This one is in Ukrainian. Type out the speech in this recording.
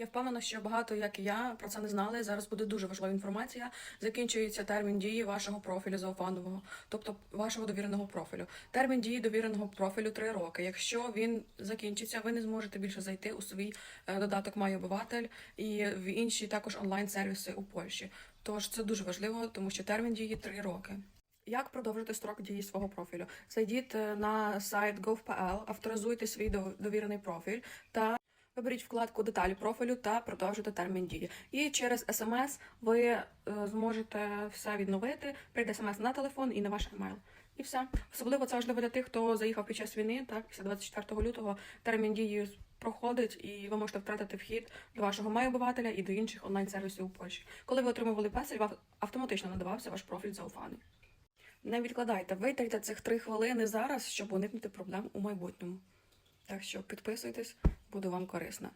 Я впевнена, що багато, як і я, про це не знали. Зараз буде дуже важлива інформація. Закінчується термін дії вашого профілю зауфанового, тобто вашого довіреного профілю. Термін дії довіреного профілю 3 роки. Якщо він закінчиться, ви не зможете більше зайти у свій е, додаток «Май обиватель» і в інші також онлайн-сервіси у Польщі. Тож це дуже важливо, тому що термін дії 3 роки. Як продовжити строк дії свого профілю? Зайдіть е, на сайт gov.pl, авторизуйте свій дов- довірений профіль та виберіть вкладку деталі профілю та продовжити термін дії. І через смс ви е, зможете все відновити. Прийде смс на телефон і на ваш емейл. І все. Особливо це важливо для тих, хто заїхав під час війни, так, після 24 лютого термін дії проходить, і ви можете втратити вхід до вашого майобивателя і до інших онлайн-сервісів у Польщі. Коли ви отримували песель, вам автоматично надавався ваш профіль зауфаний. Не відкладайте, витратьте цих три хвилини зараз, щоб уникнути проблем у майбутньому. Так що підписуйтесь, буду вам корисна.